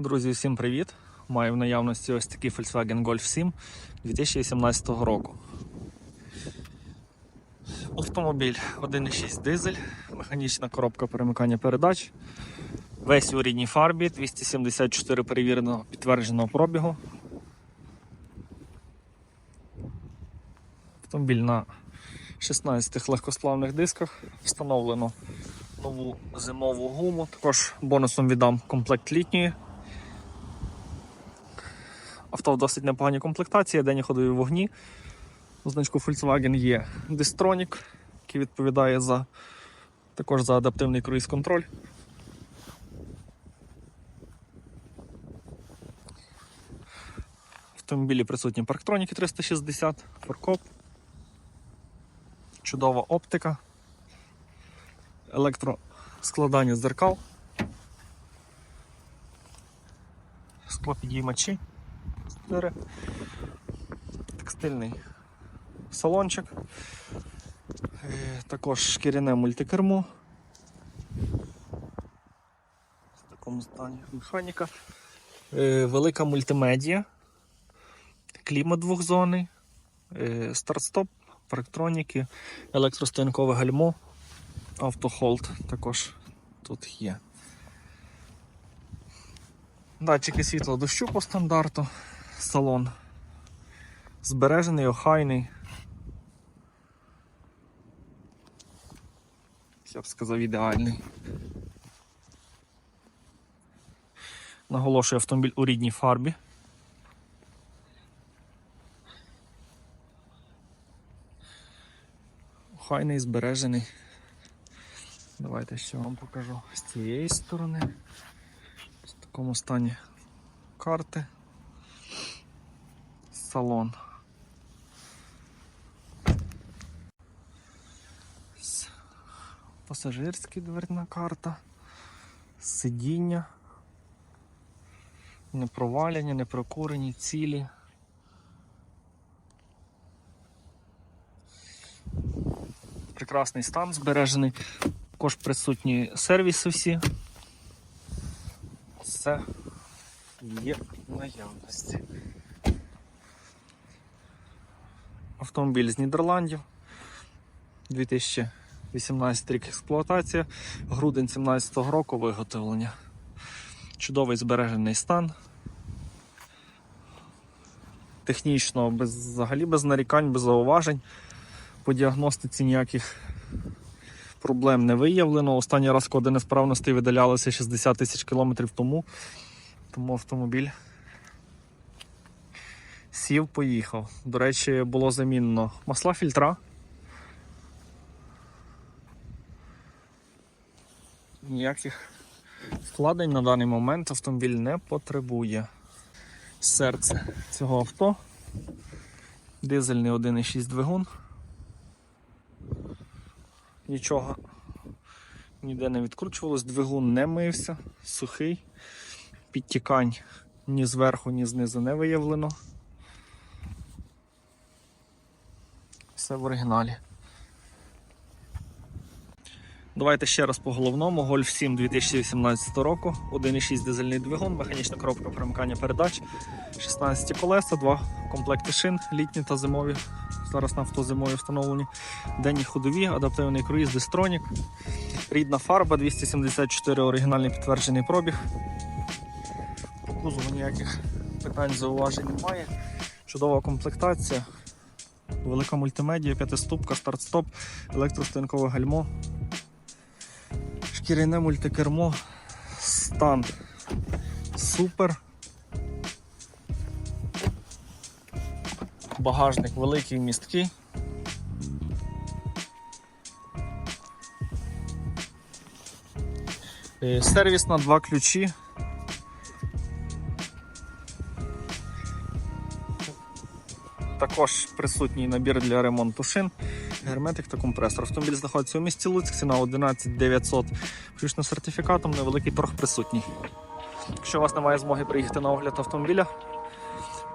Друзі, всім привіт! Маю в наявності ось такий Volkswagen Golf 7 2018 року. Автомобіль 1.6 дизель, механічна коробка перемикання передач. Весь у рідній фарбі, 274 перевіреного підтвердженого пробігу. Автомобіль на 16 легкосплавних дисках. Встановлено нову зимову гуму. Також бонусом віддам комплект літньої. Авто в досить непоганій комплектації, денні ходові вогні. У значку Volkswagen є Distronic, який відповідає за, також за адаптивний круїз-контроль. В автомобілі присутні парктроніки 360, фаркоп, чудова оптика, електроскладання дзеркал, склопідіймачі, 4, текстильний салончик, Е, також шкіряне мультикермо. В такому стані механіка. Е, Велика мультимедія, клімат двохзонний, е, старт-стоп, парктроніки, електростоянкове гальмо, автохолд також тут є. Датчики світла дощу по стандарту, салон збережений, охайний. Я б сказав, ідеальний. Наголошую автомобіль у рідній фарбі. Охайний, збережений. Давайте ще вам покажу з цієї сторони. В такому стані карти. Салон. Пасажирська дверна карта. Сидіння. Не провалені, не прокурені, цілі. Прекрасний стан збережений. Також присутні сервіси всі. Все є в наявності. Автомобіль з Нідерландів. 2018 рік експлуатація, грудень 2017 року виготовлення. Чудовий збережений стан. Технічно без, взагалі без нарікань, без зауважень. По діагностиці ніяких проблем не виявлено. Останній раз коди несправності видалялися 60 тисяч кілометрів тому. Тому автомобіль сів, поїхав. До речі, було замінено масла фільтра. Ніяких вкладень на даний момент автомобіль не потребує. Серце цього авто. Дизельний 1,6 двигун. Нічого ніде не відкручувалось, двигун не мився, сухий, підтікань ні зверху, ні знизу не виявлено. Все в оригіналі. Давайте ще раз по головному. Golf 7 2018 року, 1,6 дизельний двигун, механічна коробка перемикання передач, 16 колеса, два комплекти шин, літні та зимові. Зараз на авто зимові встановлені. Денні ходові, адаптивний круїз, дистронік, рідна фарба, 274 оригінальний підтверджений пробіг. По кузову ніяких питань, зауважень немає. Чудова комплектація. Велика мультимедія, п'ятиступка, старт-стоп, електростоянкове гальмо, шкіряне мультикермо, стан супер. Багажник великий, місткий. Е, Сервіс на два ключі. Також присутній набір для ремонту шин, герметик та компресор. Автомобіль знаходиться у місті Луцьк, ціна 11 900, включно сертифікатом, невеликий торг присутній. Якщо у вас немає змоги приїхати на огляд автомобіля,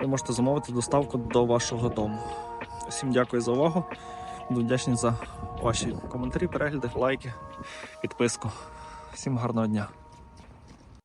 ви можете замовити доставку до вашого дому. Всім дякую за увагу. Буду вдячний за ваші коментарі, перегляди, лайки, підписку. Всім гарного дня!